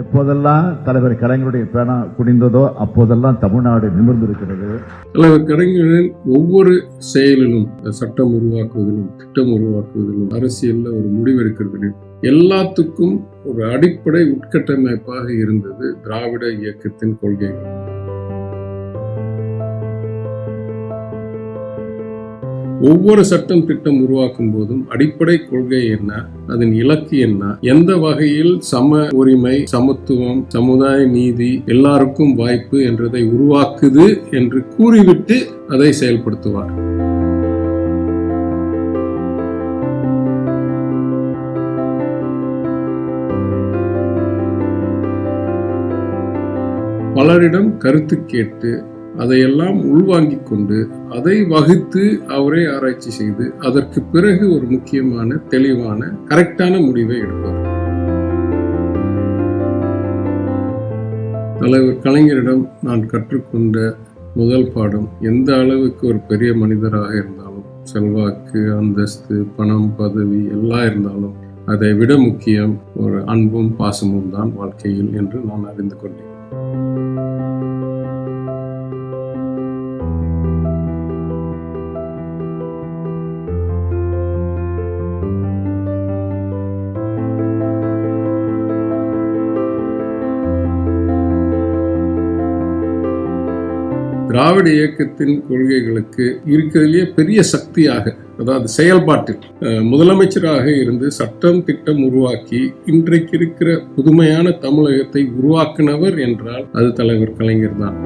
எப்போதெல்லாம் தலைவர் கலைஞருடைய பேனா குடிந்ததோ அப்போதெல்லாம் தமிழ்நாடு நிமிர்ந்திருக்கிறது. தலைவர் கலைஞரின் ஒவ்வொரு செயலிலும் சட்டம் உருவாக்குவதிலும் திட்டம் உருவாக்குவதிலும் அரசியல்ல ஒரு முடிவெடுக்கிறதிலும் எல்லாத்துக்கும் ஒரு அடிப்படை உட்கட்டமைப்பாக இருந்தது திராவிட இயக்கத்தின் கொள்கைகள். ஒவ்வொரு சட்டம் திட்டம் உருவாக்கும் போதும் அடிப்படை கொள்கை என்ன அதன் இலக்கு என்ன எந்த வகையில் சம உரிமை சமத்துவம் சமுதாய நீதி எல்லாருக்கும் வாய்ப்பு என்றதை உருவாக்குது என்று கூறிவிட்டு அதை செயல்படுத்துவார். பலரிடம் கருத்து கேட்டு அதையெல்லாம் உள்வாங்கி கொண்டு அதை வகுத்து அவரே ஆராய்ச்சி செய்து அதற்கு பிறகு ஒரு முக்கியமான தெளிவான கரெக்டான முடிவை எடுப்பார். தலைவர் கலைஞரிடம் நான் கற்றுக்கொண்ட முதல் பாடம் எந்த அளவுக்கு ஒரு பெரிய மனிதராக இருந்தாலும் செல்வாக்கு அந்தஸ்து பணம் பதவி எல்லாம் இருந்தாலும் அதை விட முக்கியம் ஒரு அன்பும் பாசமும் தான் வாழ்க்கையில் என்று நான் அறிந்து கொண்டேன். திராவிட இயக்கத்தின் கொள்கைகளுக்கு இருக்கிறதுலேயே பெரிய சக்தியாக அதாவது செயல்பாட்டில் அஹ், முதலமைச்சராக இருந்து சட்டம் திட்டம் உருவாக்கி இன்றைக்கு இருக்கிற புதுமையான தமிழகத்தை உருவாக்கினவர் என்றால் அது தலைவர் கலைஞர் தான்.